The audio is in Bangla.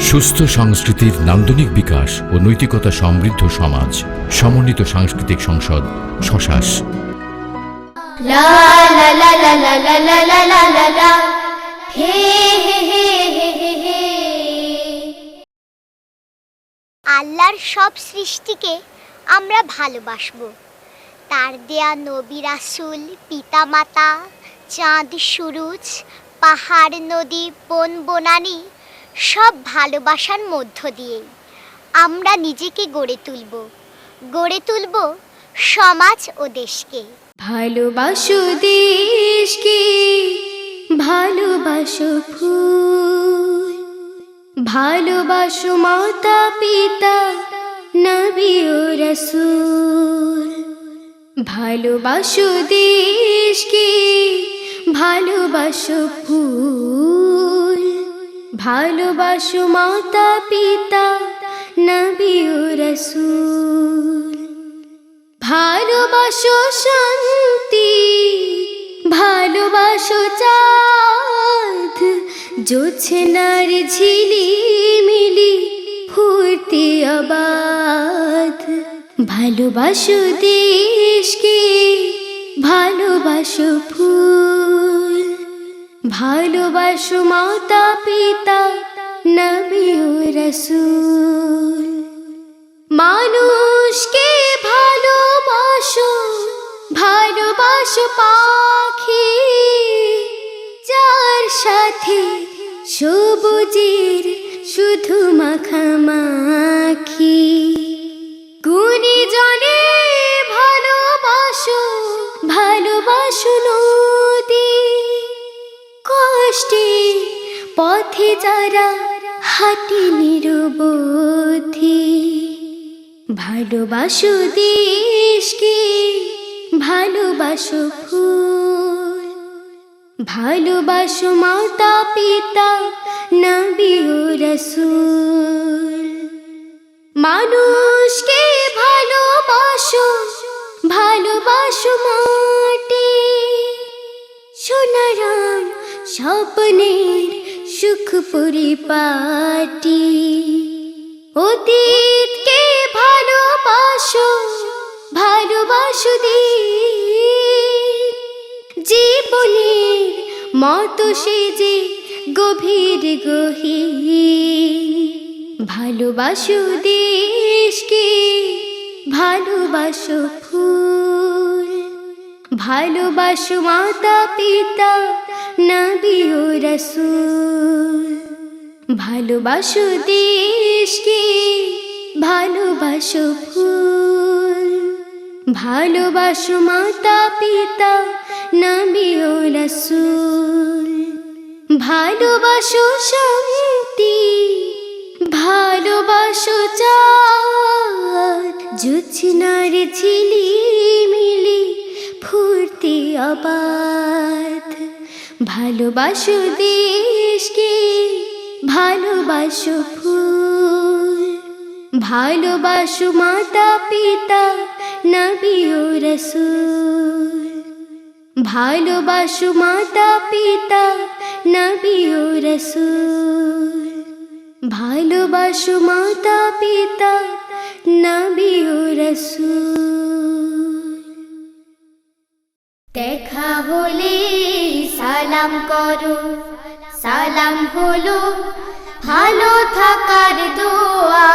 সুস্থ সংস্কৃতির নান্দনিক বিকাশ ও নৈতিকতা সমৃদ্ধ সমাজ সমন্বিত সাংস্কৃতিক সংসদ সশাস আল্লাহর সব সৃষ্টিকে আমরা ভালোবাসব তার দেয়া নবী রাসুল পিতামাতা চাঁদ সুরুজ পাহাড় নদী বন বনানি সব ভালোবাসার মধ্য দিয়ে আমরা নিজেকে গড়ে তুলব গড়ে তুলব সমাজ ও দেশকে। ভালোবাসো দেশকে, ভালোবাসো ফুল ভালোবাসো মাতা, পিতা, নবী ও রসুল। ভালোবাসো দেশকে, ভালোবাসো ফুল ভালোবাসো মাতা পিতা নবী রসুল। ভালোবাসো শান্তি, ভালোবাসো চাঁদ জোছনার ঝিলি মিলি, ফুর্তি আবাদ। ভালোবাসো দেশকে, ভালোবাসো ফুল। ভালোবাসো মাতা পিতা, নবী রসুল। মানুষকে ভালোবাসো ভালোবাসো পাখি, যার সাথে সবুজের শুধু মাখামাখি। গুণী জনে ভালোবাসো ভালোবাসো কষ্টে পথে যারা হাঁটি নিরবধি, ভালোবাসো দেশকে, ভালোবাসো ফুল, ভালোবাসো মাতা পিতা, নবী ও রসুল। মানুষকে ভালোবাসো ভালোবাসো মাটি সোনারাম স্বপ্নের সুখ পরিপাটি অতীতকে ভালোবাসো ভালোবাসো জীবনের মতো সে যে গভীর গহীন। ভালোবাসো দেশকে, ভালোবাসো ফুল। ভালোবাসো মাতা পিতা, নবী ও রসুল। ভালোবাসো দেশকে, ভালোবাসো ফুল। ভালোবাসো মাতা পিতা, নবী ও রসুল। ভালোবাসো শান্তি, ভালোবাসো চাঁদ। জুছনার ঝিলি আবাদ ভালোবাসো দেশকে, ভালোবাসো ফুল। ভালোবাসো মাতা পিতা নবী ও রসুল। ভালোবাসো মাতা পিতা নবী ও রসুল। ভালোবাসো মাতা পিতা নবী ও রসুল। দেখা হলে সালাম করো সালাম হলো ভালো থাকার দোয়া।